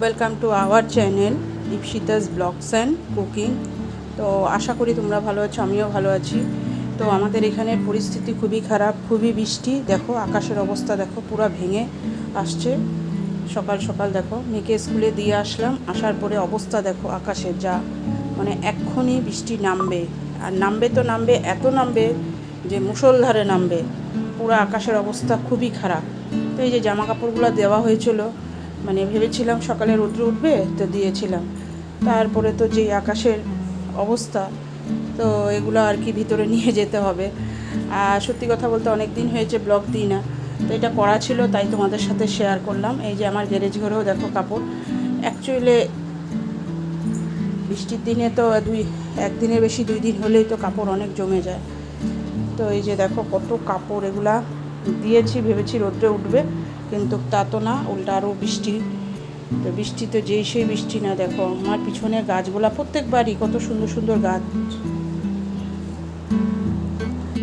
Welcome to our channel Dipshitas blogs and cooking তো আশা করি তোমরা ভালো আছো, আমিও ভালো আছি। তো আমাদের এখানের পরিস্থিতি খুবই খারাপ, খুবই বৃষ্টি। দেখো, আকাশের অবস্থা দেখো, পুরো ভেঙে আসছে। সকাল সকাল দেখো, মেয়েকে স্কুলে দিয়ে আসলাম। আসার পরে অবস্থা দেখো, আকাশের যা মানে এক্ষুনি বৃষ্টি নামবে। আর নামবে তো নামবে, এত নামবে যে মুষলধারে নামবে। পুরো আকাশের অবস্থা খুবই খারাপ। তো এই যে জামা কাপড়গুলো দেওয়া হয়েছিল মানে ভেবেছিলাম সকালে রোদ্রে উঠবে, তো দিয়েছিলাম। তারপরে তো যে আকাশের অবস্থা, তো এগুলো আর কি ভিতরে নিয়ে যেতে হবে। আর সত্যি কথা বলতে অনেক দিন হয়েছে ব্লগ দিই না, তো এটা করা ছিল, তাই তোমাদের সাথে শেয়ার করলাম। এই যে আমার গ্যারেজ ঘরেও দেখো কাপড়। অ্যাকচুয়ালি বৃষ্টির দিনে তো দুই, একদিনের বেশি দুই দিন হলেই তো কাপড় অনেক জমে যায়। তো এই যে দেখো কত কাপড় এগুলা দিয়েছি, ভেবেছি রোদ্রে উঠবে। কিন্তু তা তো না, উল্টা আরও বৃষ্টি। তো বৃষ্টি তো যেই সেই বৃষ্টি না, দেখো, আমার পিছনে গাছগুলা প্রত্যেকবারই কত সুন্দর সুন্দর গাছ।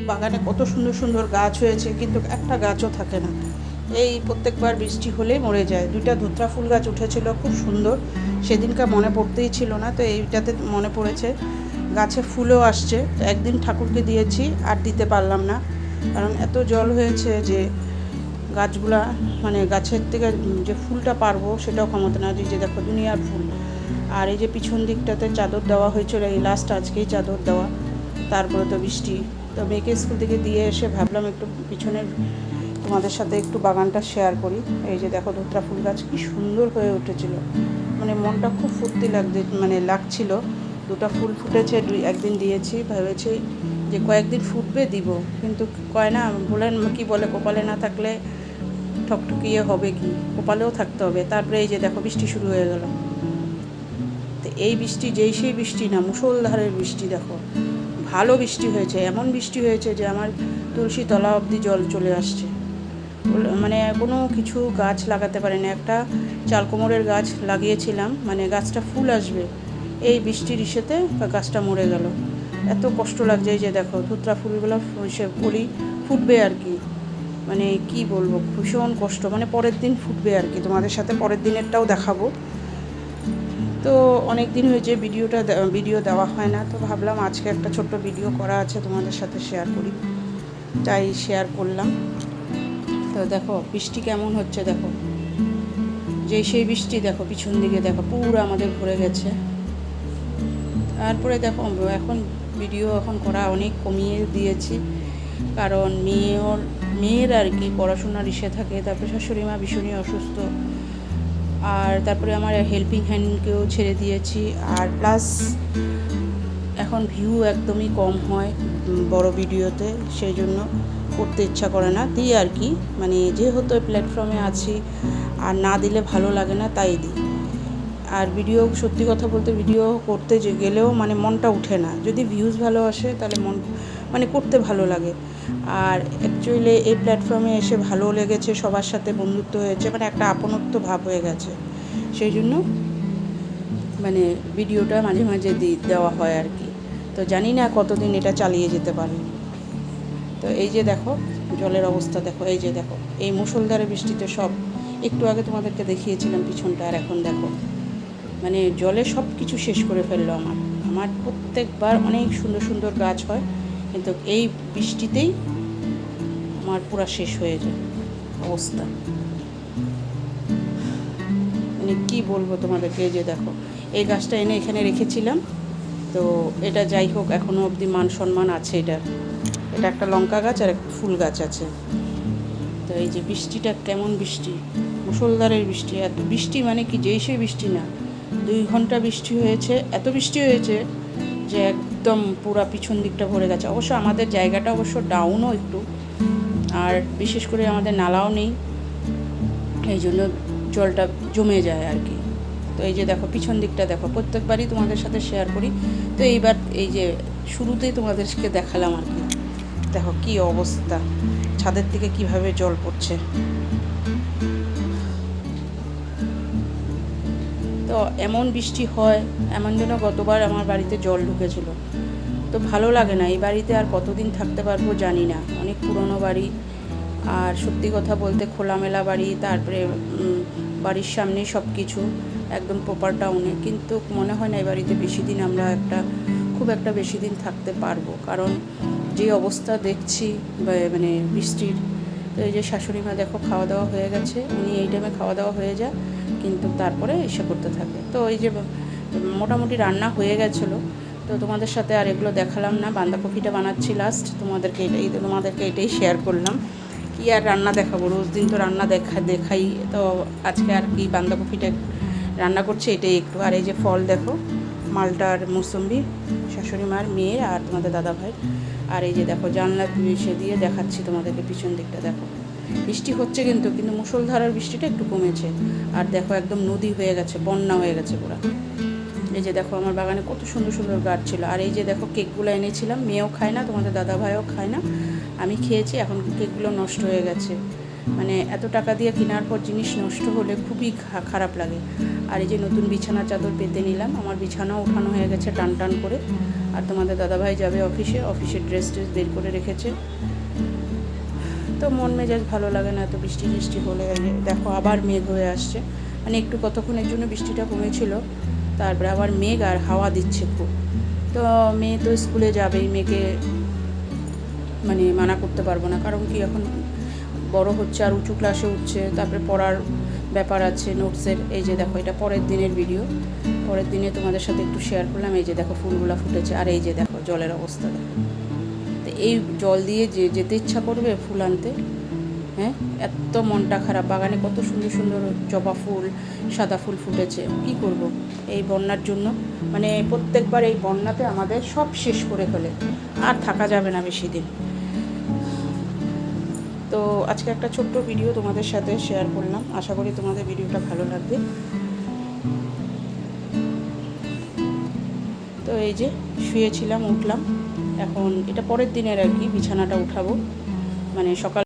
বাগানে কত সুন্দর সুন্দর গাছ হয়েছে, কিন্তু একটা গাছও থাকে না। এই প্রত্যেকবার বৃষ্টি হলেই মরে যায়। দুইটা ধুতরা ফুল গাছ উঠেছিল, খুব সুন্দর। সেদিনকার মনে পড়তেই ছিল না, তো এইটাতে মনে পড়েছে। গাছে ফুলও আসছে একদিন ঠাকুরকে দিয়েছি, আর দিতে পারলাম না। কারণ এত জল হয়েছে যে গাছগুলা মানে গাছের থেকে যে ফুলটা পারব সেটাও ক্ষমতা না। যে দেখো দুনিয়ার ফুল। আর এই যে পিছন দিকটাতে চাদর দেওয়া হয়েছিল, এই লাস্ট আজকেই চাদর দেওয়া। তারপরে তো বৃষ্টি। তো মেয়েকে স্কুল থেকে দিয়ে এসে ভাবলাম একটু পিছনের তোমাদের সাথে একটু বাগানটা শেয়ার করি। এই যে দেখো ধুত্রা ফুল গাছ কি সুন্দর হয়ে উঠেছিল। মানে মনটা খুব ফুর্তি লাগছে মানে লাগছিল। দুটো ফুল ফুটেছে, দুই, একদিন দিয়েছি, ভেবেছি যে কয়েকদিন ফুটবে, দিব। কিন্তু কয় না, বলেন কি বলে, কপালে না থাকলে ঠকঠকিয়ে হবে কি? কপালেও থাকতে হবে। তারপরে এই যে দেখো, বৃষ্টি শুরু হয়ে গেল। তো এই বৃষ্টি, যেই সেই বৃষ্টি না, মুষলধারের বৃষ্টি দেখো। ভালো বৃষ্টি হয়েছে। এমন বৃষ্টি হয়েছে যে আমার তুলসী তলা অবধি জল চলে আসছে। মানে কোনো কিছু গাছ লাগাতে পারি না একটা চালকোমরের গাছ লাগিয়েছিলাম। মানে গাছটা ফুল আসবে। এই বৃষ্টির ইসেতে গাছটা মরে গেল। এত কষ্ট লাগছে যে দেখো, ধুত্রা ফুলগুলো সে করি ফুটবে আর কি। মানে কি বলব, ভীষণ কষ্ট। মানে পরের দিন ফুটবে আর কি। তোমাদের সাথে পরের দিনেরটাও দেখাবো। তো অনেক দিন হয়েছে ভিডিওটা ভিডিও দেওয়া হয় না। তো ভাবলাম আজকে একটা ছোট্ট ভিডিও করা আছে, তোমাদের সাথে শেয়ার করি। তাই শেয়ার করলাম। তো দেখো, বৃষ্টি কেমন হচ্ছে দেখো। যে সেই বৃষ্টি দেখো, পিছন দিকে দেখো, পুরো আমাদের ভরে গেছে। তারপরে দেখো এখন ভিডিও এখন করা অনেক কমিয়ে দিয়েছি। কারণ মেয়ের মেয়ের আর কি পড়াশোনার ইসে থাকে, তারপরে শাশুড়ি মা ভীষণই অসুস্থ। আর তারপরে আমার হেল্পিং হ্যান্ডকেও ছেড়ে দিয়েছি। আর প্লাস এখন ভিউ একদমই কম হয় বড় ভিডিওতে, সেই জন্য করতে ইচ্ছা করে না। দিই আর কি মানে যেহেতু প্ল্যাটফর্মে আছি, আর না দিলে ভালো লাগে না, তাই দিই। আর ভিডিও, সত্যি কথা বলতে ভিডিও করতে যে গেলেও মানে মনটা উঠে না। যদি ভিউজ ভালো আসে তাহলে মন মানে করতে ভালো লাগে। আর অ্যাকচুয়ালি এই প্ল্যাটফর্মে এসে ভালো লেগেছে, সবার সাথে বন্ধুত্ব হয়েছে মানে একটা আপনত্ব ভাব হয়ে গেছে। সেই জন্য মানে ভিডিওটা মাঝে মাঝে দেওয়া হয় আর কি। তো জানি না কতদিন এটা চালিয়ে যেতে পারে। তো এই যে দেখো, জলের অবস্থা দেখো, এই যে দেখো, এই মুসলধারে বৃষ্টিতে সব, একটু আগে তোমাদেরকে দেখিয়েছিলাম পিছনটা, আর এখন দেখো। মানে জলে সব কিছু শেষ করে ফেলল আমার। আমার প্রত্যেকবার অনেক সুন্দর সুন্দর গাছ হয়, কিন্তু এই বৃষ্টিতেই আমার পুরা শেষ হয়ে যায়। অবস্থা। মানে কী বলব তোমাদেরকে যে দেখো, এই গাছটা এনে এখানে রেখেছিলাম, তো এটা যাই হোক এখনও অবধি মান সম্মান আছে এটার। এটা একটা লঙ্কা গাছ আর একটা ফুল গাছ আছে। তো এই যে বৃষ্টিটা কেমন বৃষ্টি মুসলধারের বৃষ্টি, এত বৃষ্টি মানে কি, যেই সেই বৃষ্টি না। দুই ঘণ্টা বৃষ্টি হয়েছে। এত বৃষ্টি হয়েছে যে একদম পুরা পিছন দিকটা ভরে গেছে। অবশ্য আমাদের জায়গাটা অবশ্য ডাউনও একটু। আর বিশেষ করে আমাদের নালাও নেই। এই জন্য জলটা জমে যায় আর কি। তো এই যে দেখো, পিছন দিকটা দেখো, প্রত্যেকবারই তোমাদের সাথে শেয়ার করি। তো এইবার এই যে শুরুতেই তোমাদেরকে দেখালাম আর কি। দেখো কি অবস্থা। ছাদের থেকে কীভাবে জল পড়ছে। তো এমন বৃষ্টি হয়, এমন যেন গতবার আমার বাড়িতে জল ঢুকেছিল। তো ভালো লাগে না, এই বাড়িতে আর কতদিন থাকতে পারব জানি না। অনেক পুরনো বাড়ি আর সত্যি কথা বলতে খোলামেলা বাড়ি, তারপরে বাড়ির সামনেই সব কিছু একদম প্রপার টাউনে কিন্তু মনে হয় না এই বাড়িতে বেশি দিন আমরা একটা, খুব একটা বেশি দিন থাকতে পারব। কারণ যে অবস্থা দেখছি মানে বৃষ্টির, তো এই যে শাশুড়ি মা দেখো, খাওয়া দাওয়া হয়ে গেছে, উনি এই টাইমে খাওয়া দাওয়া হয়ে যায় কিন্তু তারপরে এসে করতে থাকে। তো এই যে মোটামুটি রান্না হয়ে গেছিল, তো তোমাদের সাথে আর এগুলো দেখালাম না। বাঁধাকপিটা বানাচ্ছি লাস্ট তোমাদেরকে এটাই তোমাদেরকে এটাই শেয়ার করলাম। কি আর রান্না দেখাবো? রোজ দিন তো রান্না দেখা, দেখাই, তো আজকে আর কি বাঁধাকপিটা রান্না করছি এটাই একটু। আর এই যে ফল দেখো মালটার মুসম্বি, শাশুড়ি মার, মেয়ের আর তোমাদের দাদা ভাই আর এই যে দেখো, জানলা সে দিয়ে দেখাচ্ছি তোমাদেরকে, পিছন দিকটা দেখো। বৃষ্টি হচ্ছে কিন্তু কিন্তু মুষলধারার বৃষ্টিটা একটু কমেছে। আর দেখো একদম নদী হয়ে গেছে, বন্যা হয়ে গেছে পুরা। এই যে দেখো আমার বাগানে কত সুন্দর সুন্দর গাছ ছিল। আর এই যে দেখো কেকগুলো এনেছিলাম, মেয়েও খায় না, তোমাদের দাদা ভাইও খায় না। আমি খেয়েছি, এখন কেকগুলো নষ্ট হয়ে গেছে। মানে এত টাকা দিয়ে কেনার পর জিনিস নষ্ট হলে খুবই খারাপ লাগে। আর এই যে নতুন বিছানা চাদর পেতে নিলাম, আমার বিছানাও উঠানো হয়ে গেছে টান টান করে। আর তোমাদের দাদাভাই যাবে অফিসে অফিসের ড্রেস ট্রেস বের করে রেখেছে। তো মন মেজাজ ভালো লাগে না, এত বৃষ্টি বৃষ্টি হলে। দেখো আবার মেঘ হয়ে আসছে। মানে একটু কতক্ষণের জন্য বৃষ্টিটা কমেছিল, তারপরে আবার মেঘ আর হাওয়া দিচ্ছে খুব। তো মেয়ে তো স্কুলে যাবেই মেয়েকে মানে মানা করতে পারব না। কারণ কি এখন বড় হচ্ছে আর উঁচু ক্লাসে উঠছে, তারপরে পড়ার ব্যাপার আছে নোটসের এই যে দেখো, এটা পরের দিনের ভিডিও পরের দিনে তোমাদের সাথে একটু শেয়ার করলাম। এই যে দেখো, ফুলগুলো ফুটেছে। আর এই যে দেখো, জলের অবস্থা দেখো। এই জল দিয়ে যে যেতে ইচ্ছা করবে ফুল আনতে হ্যাঁ? এত মনটা খারাপ, বাগানে কত সুন্দর সুন্দর জবা ফুল, সাদা ফুল ফুটেছে, কি করব? এই বন্যার জন্য মানে প্রত্যেকবার এই বন্যাতে আমাদের সব শেষ করে ফেলে, আর থাকা যাবে না বেশি দিন। তো আজকে একটা ছোট্ট ভিডিও তোমাদের সাথে শেয়ার করলাম, আশা করি তোমাদের ভিডিওটা ভালো লাগবে। তো এই যে শুয়েছিলাম, উঠলাম এখন এটা পরের দিনের আর কি বিছানাটা উঠাবো। মানে সকাল